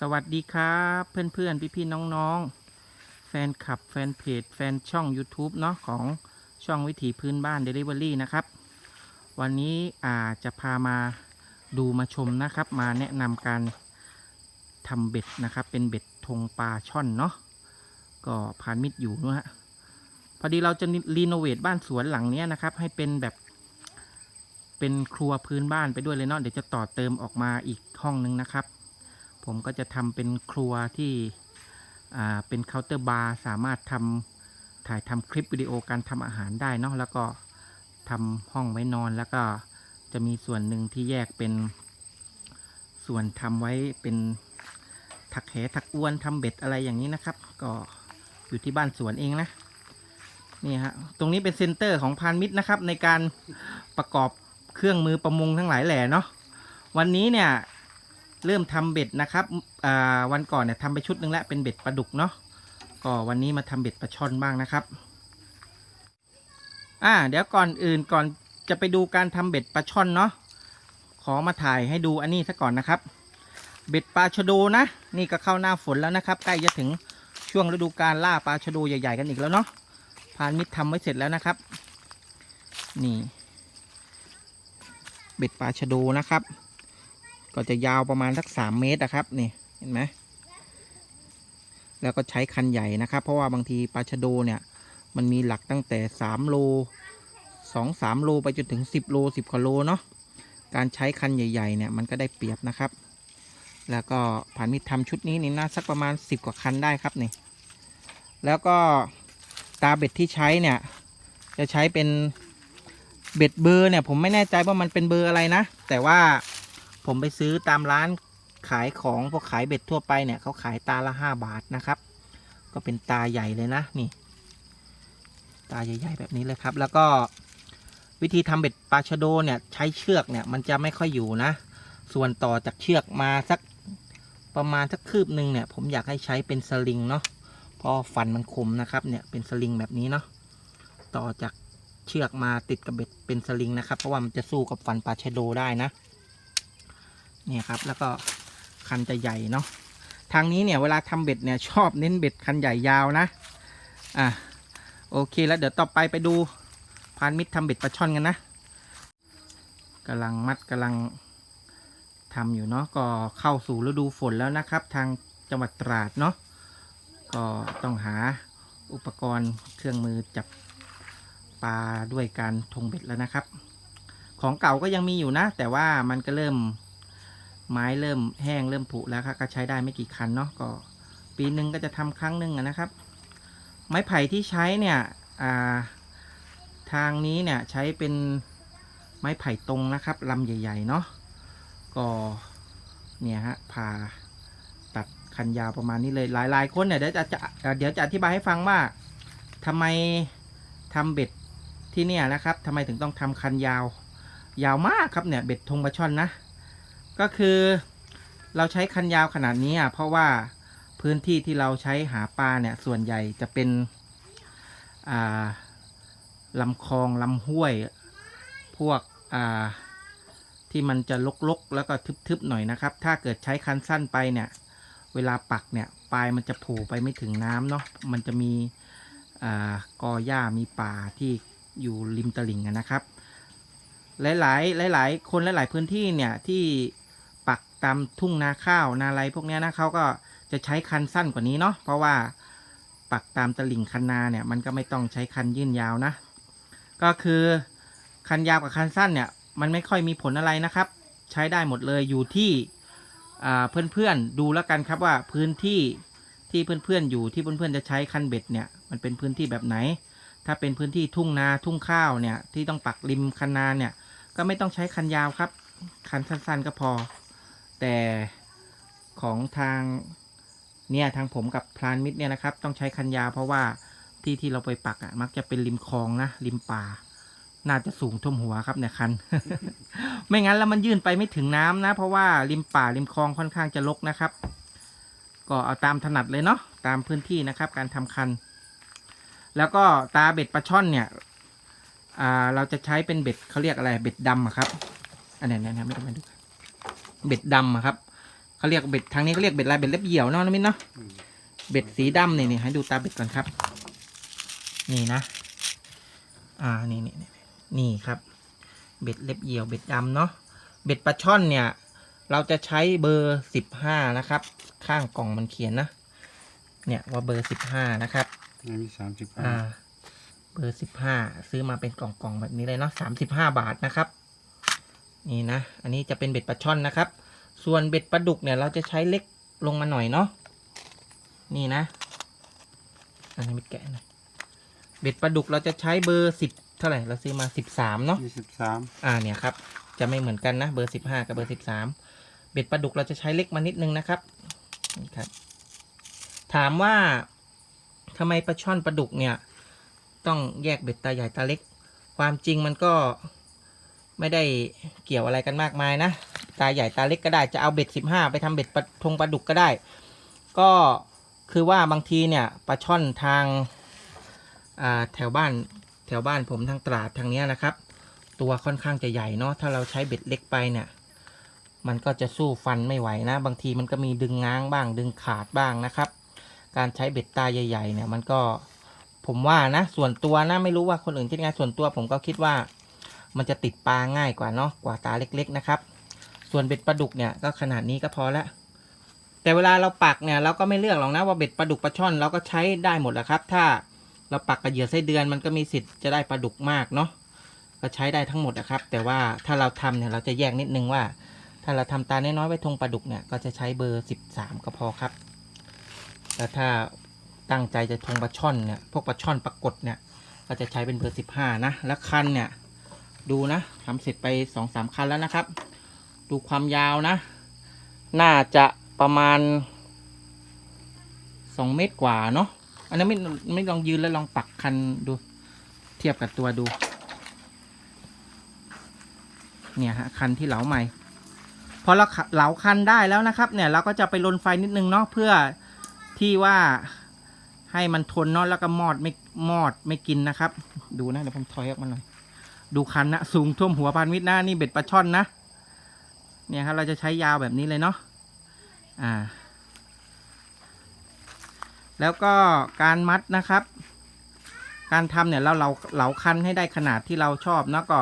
สวัสดีครับเพื่อนๆ พี่ๆ น้องๆ แฟนคลับ แฟนเพจ แฟนช่อง YouTube เนาะของช่องวิถีพื้นบ้าน Delivery นะครับ วันนี้อาจะพามาดูมาชมนะครับ มาแนะนำการทำเบ็ดนะครับ เป็นเบ็ดธงปลาช่อนเนาะก็พานมิตรอยู่นะฮะพอดีเราจะรีโนเวทบ้านสวนหลังเนี้ยนะครับ ให้เป็นแบบเป็นครัวพื้นบ้านไปด้วยเลยเนาะเดี๋ยวจะต่อเติมออกมาอีกห้องนึงนะครับ ผมก็จะทำเป็นครัวที่เป็นเคาน์เตอร์บาร์สามารถทำถ่ายทำคลิปวิดีโอการทำอาหารได้เนาะแล้วก็ทำห้องไว้นอนแล้วก็จะมีส่วนหนึ่งที่แยกเป็นส่วนทำไว้เป็นถักแหถักอวนทำเบ็ดอะไรอย่างนี้นะครับ ก็อยู่ที่บ้านสวนเองนะนี่ฮะตรงนี้เป็นเซ็นเตอร์ของพานมิตรนะครับ ในการประกอบเครื่องมือประมงทั้งหลายแหล่เนาะวันนี้เนี่ย เริ่มทำเบ็ดนะครับอ่าวันก่อนเนี่ยทำไปชุดหนึ่งแล้วเป็นเบ็ดปลาดุกเนาะก็วันนี้มาทำเบ็ดปลาช่อนบ้างนะครับอ่าเดี๋ยวก่อนอื่นก่อนจะไปดูการทำเบ็ดปลาช่อนเนาะขอมาถ่ายให้ดูอันนี้ซะก่อนนะครับ เบ็ดปลาชะโดนะ นี่ก็เข้าหน้าฝนแล้วนะครับ ใกล้จะถึงช่วงฤดูการล่าปลาชะโดใหญ่ๆกันอีกแล้วเนาะพานมิตรทำไว้เสร็จแล้วนะครับ นี่ เบ็ดปลาชะโดนะครับ ก็จะยาวประมาณสักสามเมตรนะครับนี่เห็นไหมแล้วก็ใช้คันใหญ่นะครับ เพราะว่าบางทีปลาชะโดเนี่ย มันมีหลักตั้งแต่สามโลสองสามโลไปจนถึงสิบโลสิบกว่าโลเนาะการใช้คันใหญ่ๆเนี่ยมันก็ได้เปรียบนะครับ แล้วก็ผ่านมิตรทำชุดนี้นี่น่าสักประมาณสิบกว่าคันได้ครับนี่แล้วก็ตาเบ็ดที่ใช้เนี่ยจะใช้เป็นเบ็ดเบอร์เนี่ยผมไม่แน่ใจว่ามันเป็นเบอร์อะไรนะ แต่ว่า ผมไปซื้อตามร้านขายของพวกขายเบ็ดทั่วไปเนี่ยเขาขายตาละห้าบาทนะครับ ก็เป็นตาใหญ่เลยนะนี่ ตาใหญ่ ๆ แบบนี้เลยครับ แล้วก็วิธีทำเบ็ดปลาชะโดเนี่ยใช้เชือกเนี่ยมันจะไม่ค่อยอยู่นะ ส่วนต่อจากเชือกมาสักประมาณสักคืบหนึ่งเนี่ย ผมอยากให้ใช้เป็นสลิงเนาะเพราะฟันมันคมนะครับเนี่ยเป็นสลิงแบบนี้เนาะต่อจากเชือกมาติดกับเบ็ดเป็นสลิงนะครับ เพราะว่ามันจะสู้กับฟันปลาชะโดได้นะ เนี่ยครับ แล้วก็คันจะใหญ่เนาะทางนี้เนี่ยเวลาทำเบ็ดเนี่ยชอบเน้นเบ็ดคันใหญ่ยาวนะอะโอเคแล้วเดี๋ยวต่อไปไปดูพานมิตรทำเบ็ดปลาช่อนกันนะกำลังมัดกำลังทำอยู่เนาะก็เข้าสู่ฤดูฝนแล้วนะครับ ทางจังหวัดตราดเนาะก็ต้องหาอุปกรณ์เครื่องมือจับปลาด้วยการทงเบ็ดแล้วนะครับ ของเก่าก็ยังมีอยู่นะ แต่ว่ามันก็เริ่ม ไม้เริ่มแห้งเริ่มผุแล้วครับก็ใช้ได้ไม่กี่คันเนาะก็ ปีหนึ่งก็จะทำครั้งหนึ่งนะครับ ไม้ไผ่ที่ใช้เนี่ยาทางนี้เนี่ยใช้เป็นไม้ไผ่ตรงนะครับลำใหญ่ ๆ เนาะก็เนี่ยฮะผ่าตัดคันยาวประมาณนี้เลยหลายๆคนเนี่ยเดี๋ยวจะจะเดี๋ยวจะอธิบายให้ฟังว่าทำไมทำเบ็ดที่เนี่ยนะครับทำไมถึงต้องทำคันยาว ยาวมากครับเนี่ยเบ็ดทงปลาช่อนนะ ก็คือเราใช้คันยาวขนาดนี้อะเพราะว่าพื้นที่ที่เราใช้หาปลาเนี่ยส่วนใหญ่จะเป็นลำคลองลำห้วย พวกที่มันจะลกๆ แล้วก็ทึบๆหน่อยนะครับ ถ้าเกิดใช้คันสั้นไปเนี่ย เวลาปักเนี่ยปลายมันจะโผล่ไปไม่ถึงน้ำเนาะมันจะมีอกอหญ้ามีป่าที่อยู่ริมตลิ่งนะครับ หลายๆ หลาย ๆ คนหลาย ๆ พื้นที่เนี่ยที่ ตามทุ่งนาข้าวนาไรพวกนี้นะเขาก็จะใช้คันสั้นกว่านี้เนาะเพราะว่าปักตามตลิ่งคันนาเนี่ยมันก็ไม่ต้องใช้คันยื่นยาวนะ ก็คือคันยาวกับคันสั้นเนี่ยมันไม่ค่อยมีผลอะไรนะครับ ใช้ได้หมดเลยอยู่ที่อ่าเพื่อนๆดูแล้วกันครับว่าพื้นที่ที่เพื่อนๆอยู่ที่เพื่อนๆจะใช้คันเบ็ดเนี่ยมันเป็นพื้นที่แบบไหน ถ้าเป็นพื้นที่ทุ่งนาทุ่งข้าวเนี่ยที่ต้องปักริมคันนาเนี่ยก็ไม่ต้องใช้คันยาวครับ คันสั้นๆก็พอ แต่ของทางเนี่ยทางผมกับพลานมิตรเนี่ยนะครับ ต้องใช้คันยาวเพราะว่าที่ที่เราไปปักอะมักจะเป็นริมคลองนะริมป่า น่าจะสูงท่วมหัวครับเนี่ยคัน ไม่งั้นแล้วมันยื่นไปไม่ถึงน้ำนะ เพราะว่าริมป่าริมคลองค่อนข้างจะรกนะครับ ก็เอาตามถนัดเลยเนาะตามพื้นที่นะครับ การทำคัน แล้วก็ตาเบ็ดปลาช่อนเนี่ยอ่าเราจะใช้เป็นเบ็ดเขาเรียกอะไรเบ็ดดำครับ อันนี้นะไม่ต้องมาดู เบ็ดดำอะครับขเขาเรียกเบ็ดทางนี้เขาเรียกเบ็ดอะไรเบ็ดเล็บเหี่ยวเนาะน้องมิ้นเนาะอืมเบ็ดสีดำนี่นี่ให้ดูตาเบ็ดก่อนครับ นี่นะ อ่านี่นี่นี่นี่ครับ เบ็ดเล็บเหี่ยวเบ็ดดำเนาะเบ็ดปลาช่อนเนี่ย เราจะใช้เบอร์สิบห้านะครับ ข้างกล่องมันเขียนนะเนี่ยว่าเบอร์สิบห้านะครับอันนี้สามสิบอ่าเบอร์สิบห้าซื้อมาเป็นกล่องๆแบบนี้เลยเนาะสามสิบห้าบาทนะครับ นี่นะ อันนี้จะเป็นเบ็ดปลาช่อนนะครับ ส่วนเบ็ดปลาดุกเนี่ยเราจะใช้เล็กลงมาหน่อยเนาะ นี่นะ อันนี้ไม่แกะหน่อยเบ็ดปลาดุกเราจะใช้เบอร์สิบเท่าไหร่ เราซื้อมาสิบสามเนาะยี่สิบสามอ่าเนี่ยครับ จะไม่เหมือนกันนะ เบอร์สิบห้ากับเบอร์สิบสามเบ็ดปลาดุกเราจะใช้เล็กมานิดนึงนะครับ นี่ครับ ถามว่าทำไมปลาช่อนปลาดุกเนี่ย ต้องแยกเบ็ดตาใหญ่ตาเล็ก ความจริงมันก็ ไม่ได้เกี่ยวอะไรกันมากมายนะ ตาใหญ่ตาเล็กก็ได้จะเอาเบ็ดสิบห้าไปทำเบ็ดปลาทงปลาดุกก็ได้ ก็คือว่าบางทีเนี่ยปลาช่อนทางาแถวบ้านแถวบ้านผมทางตราดทางเนี้ยนะครับ ตัวค่อนข้างจะใหญ่เนาะถ้าเราใช้เบ็ดเล็กไปเนี่ยมันก็จะสู้ฟันไม่ไหวนะ บางทีมันก็มีดึงง้างบ้างดึงขาดบ้างนะครับ การใช้เบ็ดตาใหญ่ ๆ เนี่ยมันก็ผมว่านะส่วนตัวนะไม่รู้ว่าคนอื่นคิดไงส่วนตัวผมก็คิดว่า มันจะติดปลาง่ายกว่าเนาะกว่าตาเล็กๆนะครับ ส่วนเบ็ดปลาดุกเนี่ยก็ขนาดนี้ก็พอแล้วแต่เวลาเราปักเนี่ยเราก็ไม่เลือกหรอกนะว่าเบ็ดปลาดุกปลาช่อนเราก็ใช้ได้หมดแหละครับ ถ้าเราปักกระเหยื่อไส้เดือนมันก็มีสิทธิ์จะได้ปลาดุกมากเนาะก็ใช้ได้ทั้งหมดนะครับ แต่ว่าถ้าเราทำเนี่ยเราจะแยกนิดนึงว่า ถ้าเราทำตาน้อยๆไว้ทงปลาดุกเนี่ยก็จะใช้เบอร์สิบสามก็พอครับแต่ถ้าตั้งใจจะทงปลาช่อนเนี่ยพวกปลาช่อนปลากดเนี่ยก็จะใช้เป็นเบอร์สิบห้านะ แล้วคันเนี่ย ดูนะทำเสร็จไปสองสามคันแล้วนะครับ ดูความยาวนะ น่าจะประมาณสองเมตรกว่าเนาะอันนั้นไม่ไม่ลองยืนแล้วลองปักคันดู เทียบกับตัวดู เนี่ยฮะคันที่เหลาใหม่พอเราเหลาคันได้แล้วนะครับ เนี่ยเราก็จะไปลนไฟนิดนึงเนาะเพื่อที่ว่าให้มันทนเนาะแล้วก็มอดไม่มอดไม่กินนะครับ ดูนะเดี๋ยวผมถอยออกมาหน่อย ดูคันนะสูงท่วมหัวพันมิตรนะนี่เบ็ดปลาช่อนนะ เนี่ยครับเราจะใช้ยาวแบบนี้เลยเนาะอ่า แล้วก็การมัดนะครับ การทำเนี่ยเราเราเหลาคันให้ได้ขนาดที่เราชอบเนาะก็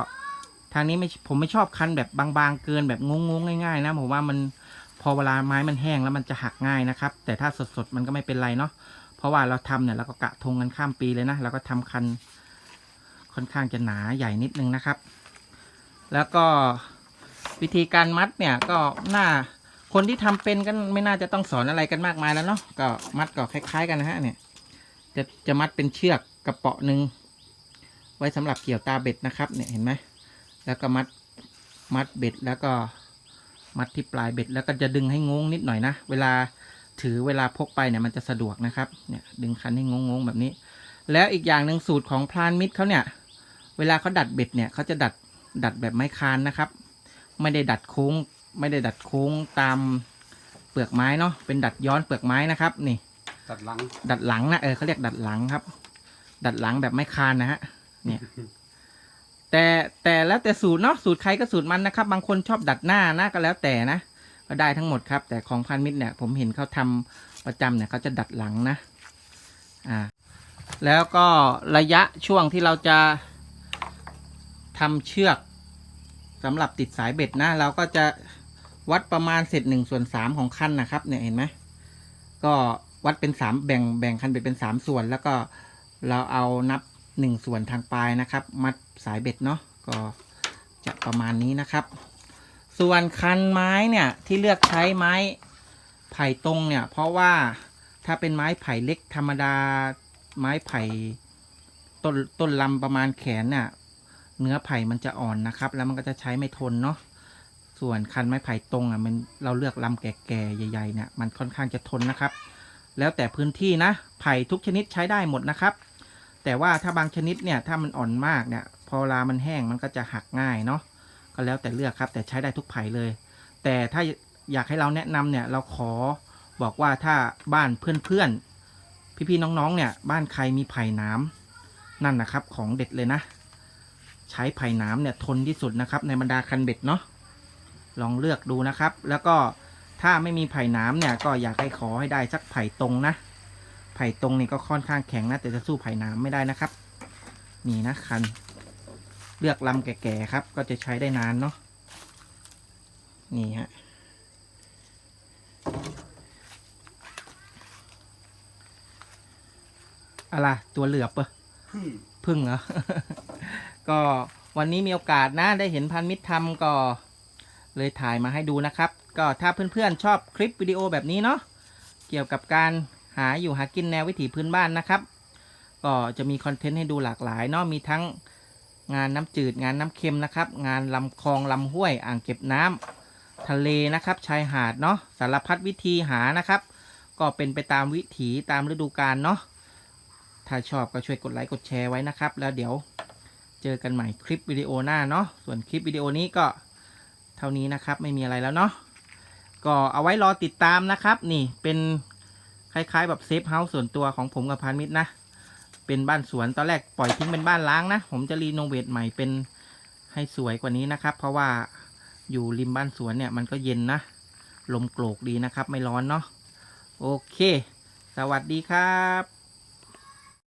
ทางนี้ไม่ผมไม่ชอบคันแบบบางๆเกินแบบงงๆง่ายๆนะผมว่ามันพอเวลาไม้มันแห้งแล้วมันจะหักง่ายนะครับ แต่ถ้าสดๆมันก็ไม่เป็นไรเนาะเพราะว่าเราทำเนี่ยเราก็กะทงกันข้ามปีเลยนะเราก็ทำคัน ค่อนข้างจะหนาใหญ่นิดนึงนะครับ แล้วก็วิธีการมัดเนี่ยก็น่าคนที่ทำเป็นก็ไม่น่าจะต้องสอนอะไรกันมากมายแล้วเนาะก็มัดก็คล้าย ๆ กันนะฮะเนี่ย จะจะมัดเป็นเชือกกระเปาะหนึ่งไว้สำหรับเกี่ยวตาเบ็ดนะครับ เนี่ยเห็นไหมแล้วก็มัดมัดเบ็ดแล้วก็มัดที่ปลายเบ็ดแล้วก็จะดึงให้งงนิดหน่อยนะ เวลาถือเวลาพกไปเนี่ยมันจะสะดวกนะครับ เนี่ยดึงคันให้งงงๆแบบนี้ แล้วอีกอย่างหนึ่งสูตรของพรานมิตรเขาเนี่ย เวลาเขาดัดเบ็ดเนี่ยเขาจะดัดดัดแบบไม้คานนะครับ ไม่ได้ดัดโค้ง ไม่ได้ดัดโค้งตามเปลือกไม้เนาะเป็นดัดย้อนเปลือกไม้นะครับนี่ตัดหลัง ดัดหลังนะเออเขาเรียกดัดหลังครับ ดัดหลังแบบไม้คานนะฮะเนี่ยแต่แต่แล้วแต่สูตรเนาะสูตรใครก็สูตรมันนะครับ บางคนชอบดัดหน้านะก็แล้วแต่นะก็ได้ทั้งหมดครับ แต่ของพันมิตรเนี่ย ผมเห็นเขาทำประจำเนี่ยเขาจะดัดหลังนะอ่าแล้วก็ระยะช่วงที่เราจะ ทำเชือกสำหรับติดสายเบ็ดนะ เราก็จะวัดประมาณเศษหนึ่งส่วนสามของคันนะครับเนี่ยเห็นไหมก็วัดเป็นสามแบ่งแบ่งคันเบ็ดเป็นสามส่วน แล้วก็เราเอานับหนึ่งส่วนทางปลายนะครับ มัดสายเบ็ดเนาะก็จะประมาณนี้นะครับ ส่วนคันไม้เนี่ยที่เลือกใช้ไม้ไผ่ตรงเนี่ย เพราะว่าถ้าเป็นไม้ไผ่เล็กธรรมดาไม้ไผ่ต้นต้นลำประมาณแขนเนี่ย เนื้อไผ่มันจะอ่อนนะครับ แล้วมันก็จะใช้ไม่ทนเนาะส่วนคันไม้ไผ่ตรงอะมันเราเลือกลำแก่ๆใหญ่ๆเนี่ยมันค่อนข้างจะทนนะครับ แล้วแต่พื้นที่นะไผ่ทุกชนิดใช้ได้หมดนะครับ แต่ว่าถ้าบางชนิดเนี่ยถ้ามันอ่อนมากเนี่ยพอเวลามันแห้งมันก็จะหักง่ายเนาะก็แล้วแต่เลือกครับ แต่ใช้ได้ทุกไผ่เลย แต่ถ้าอยากให้เราแนะนำเนี่ยเราขอบอกว่าถ้าบ้านเพื่อนๆพี่ๆน้องๆเนี่ยบ้านใครมีไผ่น้ำนั่นนะครับของเด็ดเลยนะ ใช้ไผ่หน้ำเนี่ยทนที่สุดนะครับ ในบรรดาคันเบ็ดเนาะลองเลือกดูนะครับ แล้วก็ถ้าไม่มีไผ่หน้ำเนี่ยก็อยากให้ขอให้ได้สักไผ่ตรงนะไผ่ตรงนี่ก็ค่อนข้างแข็งนะแต่จะสู้ไผ่หน้ำไม่ได้นะครับ นี่นะคัน เลือกลำแก่ๆครับ ก็จะใช้ได้นานเนาะนี่ฮะอะไรตัวเหลือบปะพึ่งพึ่งเหรอ ก็วันนี้มีโอกาสนะได้เห็นพันมิตรทำก็เลยถ่ายมาให้ดูนะครับ ก็ถ้าเพื่อนๆชอบคลิปวิดีโอแบบนี้เนาะเกี่ยวกับการหาอยู่หากินแนววิถีพื้นบ้านนะครับ ก็จะมีคอนเทนต์ให้ดูหลากหลายเนาะมีทั้งงานน้ำจืดงานน้ำเค็มนะครับ งานลำคลองลำห้วย อ่างเก็บน้ำทะเลนะครับ ชายหาดเนาะสารพัดวิธีหานะครับ ก็เป็นไปตามวิถีตามฤดูกาลเนาะถ้าชอบก็ช่วยกดไลค์กดแชร์ไว้นะครับ แล้วเดี๋ยว เจอกันใหม่คลิปวิดีโอหน้าเนาะส่วนคลิปวิดีโอนี้ก็เท่านี้นะครับไม่มีอะไรแล้วเนาะก็เอาไว้รอติดตามนะครับ นี่เป็นคล้ายๆแบบเซฟเฮาส์ส่วนตัวของผมกับพานมิตรนะ เป็นบ้านสวนตอนแรกปล่อยทิ้งเป็นบ้านล้างนะ ผมจะรีโนเวทใหม่เป็นให้สวยกว่านี้นะครับ เพราะว่าอยู่ริมบ้านสวนเนี่ยมันก็เย็นนะ ลมโกรกดีนะครับ ไม่ร้อนเนาะโอเค สวัสดีครับ